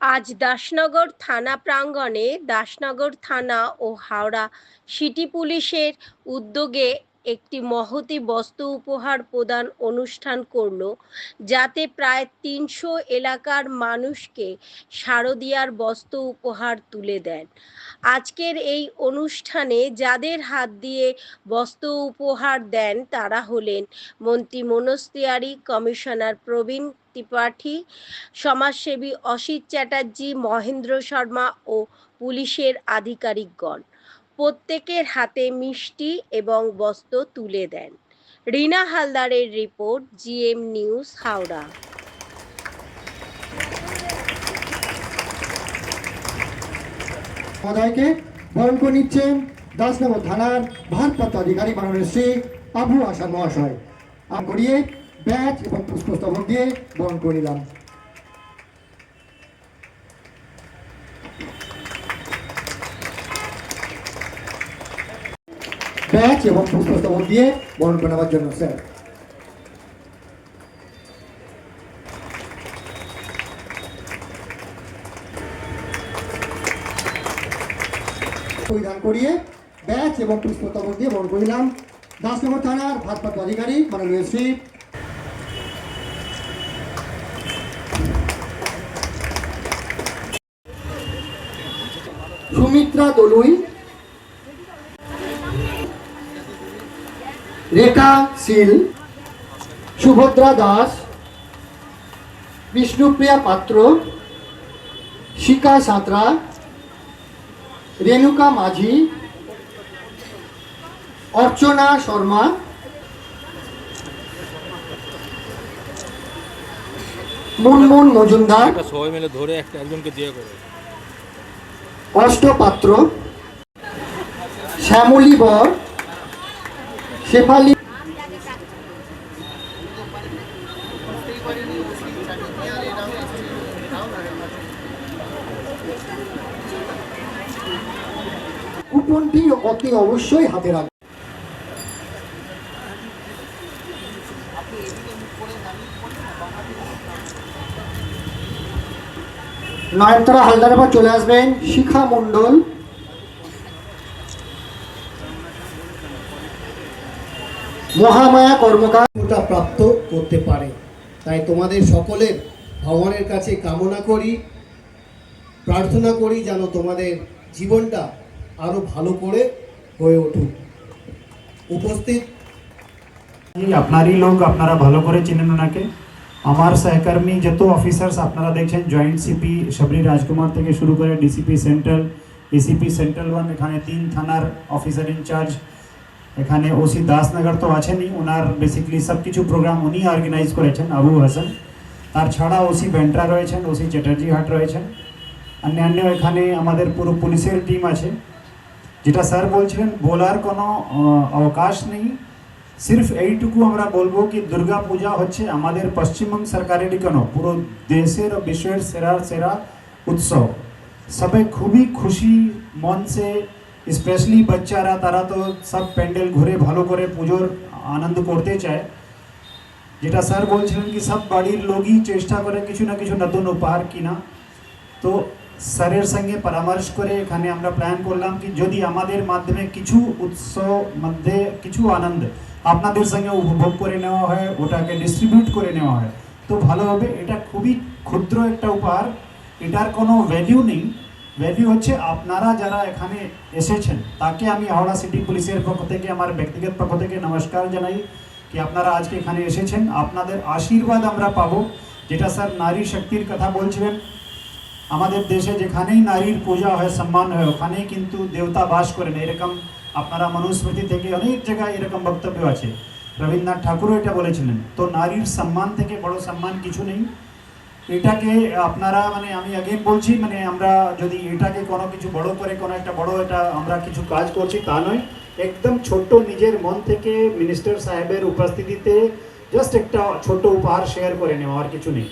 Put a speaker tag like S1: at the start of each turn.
S1: আজ দাসনগর থানা প্রাঙ্গণে দাসনগর থানা ও হাওড়া সিটি পুলিশের উদ্যোগে একটি মহতি বস্ত্র উপহার প্রদান অনুষ্ঠান করল, যাতে প্রায় তিনশো এলাকার মানুষকে শারদিয়ার বস্ত্র উপহার তুলে দেন। আজকের এই অনুষ্ঠানে যাদের হাত দিয়ে বস্ত্র উপহার দেন তারা হলেন মন্ত্রী মনোজ কমিশনার প্রবীণ ত্রিপাঠী সমাজসেবী অসিত চ্যাটার্জি, মহেন্দ্র শর্মা ও পুলিশের আধিকারিকগণ। প্রত্যেকের হাতে মিষ্টি এবং বস্ত্র তুলে দেন। রিনা হালদারের রিপোর্ট, জিএম নিউজ, হাওড়া।
S2: মহোদয়কে বরণ করে নিচ্ছেন দাসনগর থানার ভারপ্রাপ্ত আধিকারিক মাননীয় শ্রী আবু আসাদ মহাশয়। করিয়ে ব্যাচ এবং পুষ্পস্তবক দিয়ে বরণ করে নিলাম। ব্যাচ এবং পুষ্পস্তবক দিয়ে বরণ করে নেওয়ার জন্য, স্যার। পরিধান করিয়ে ব্যাচ এবং পুষ্পস্তবক দিয়ে বরণ করিলাম দাসনগর থানার ভারপ্রাপ্ত আধিকারিক মাননীয় শ্রী সুমিত্রা দলুই, রেখা শীল, সুভদ্রা দাস, বিষ্ণুপ্রিয়া পাত্র শিকা সাঁতরা, রেণুকা মাঝি, অর্চনা শর্মা, মুনমুন মজুমদার।
S3: সবাই মিলে ধরে একটা একজনকে দিয়ে করে।
S2: অষ্টপাত্র শ্যামলী বর শেফালি কুপনটি অতি অবশ্যই হাতে রাখবে নয়নতারা হালদার চলে আসবেন শিখা মণ্ডল। মহামায়া কর্মকার
S4: ওটা প্রাপ্ত করতে পারে। তাই তোমাদের সকলের ভগবানের কাছে কামনা করি প্রার্থনা করি যেন তোমাদের জীবনটা আরও ভালো করে হয়ে উঠুক। উপস্থিত।
S5: আপনারই লোক আপনারা ভালো করে চিনেন ওনাকে। আমার সহকর্মী যত অফিসার্স আপনারা দেখছেন জয়েন্ট সিপি শবরী রাজকুমার থেকে শুরু করে DCP central ACP central one এখানে তিন থানার অফিসার ইনচার্জ এখানে ওসি দাসনগর তো আছেনই, ওনার বেসিক্যালি সব কিছু প্রোগ্রাম উনি অর্গানাইজ করেছেন, আবু হাসান। তার ছাড়া ওসি বেন্ট্রা রয়েছেন ওসি চ্যাটার্জি হাট রয়েছেন। অন্যান্য এখানে আমাদের পুরো পুলিশের টিম আছে। যেটা স্যার বলছিলেন, বলার কোনো অবকাশ নেই। সির্ফ এইটুকু আমরা বলব কি দুর্গা পূজা হচ্ছে আমাদের পশ্চিমবঙ্গ সরকারেরই কেন পুরো দেশের ও বিশ্বের সেরা সেরা উৎসব সবাই খুবই খুশি মন সে স্পেশালি বাচ্চারা তারা তো সব প্যান্ডেল ঘুরে ভালো করে পুজোর আনন্দ করতে চায় যেটা স্যার বলছিলেন কি সব বাড়ির লোকই চেষ্টা করে কিছু না কিছু নতুন উপহার কিনা তো স্যারের সঙ্গে পরামর্শ করে এখানে আমরা প্ল্যান করলাম কি যদি আমাদের মাধ্যমে কিছু উৎসব মধ্যে কিছু আনন্দ আপনাদের সঙ্গে উপভোগ করে নেওয়া হয়, ওটাকে ডিস্ট্রিবিউট করে নেওয়া হয়, তো ভালো হবে। এটা খুবই ক্ষুদ্র একটা উপহার। এটার কোনো ভ্যালিউ নেই। ভ্যালিউ হচ্ছে আপনারা যারা এখানে এসেছেন, তাকে আমি হাওড়া সিটি পুলিশের পক্ষ থেকে, আমার ব্যক্তিগত পক্ষ থেকে নমস্কার জানাই কি আপনারা আজকে এখানে এসেছেন। আপনাদের আশীর্বাদ আমরা পাবো। যেটা স্যার নারী শক্তির কথা বলছিলেন আমাদের দেশে যেখানেই নারীর পূজা হয়, সম্মান হয়, ওখানেই কিন্তু দেবতা বাস করেন। এরকম আপনারা মনুস্মৃতি থেকে অনেক জায়গায় এরকম বক্তব্য আছে। রবীন্দ্রনাথ ঠাকুরও এটা বলেছিলেন, তো নারীর সম্মান থেকে বড় সম্মান কিছু নেই। এটাকে আপনারা মানে আমি আগেন বলছি মানে আমরা যদি এটাকে কোনো কিছু বড় করে, কোনো একটা বড় এটা আমরা কিছু কাজ করছি, তা নয়। একদম ছোট্ট নিজের মন থেকে মিনিস্টার সাহেবের উপস্থিতিতে জাস্ট একটা ছোট উপহার শেয়ার করে নেওয়া আর কিছু নেই।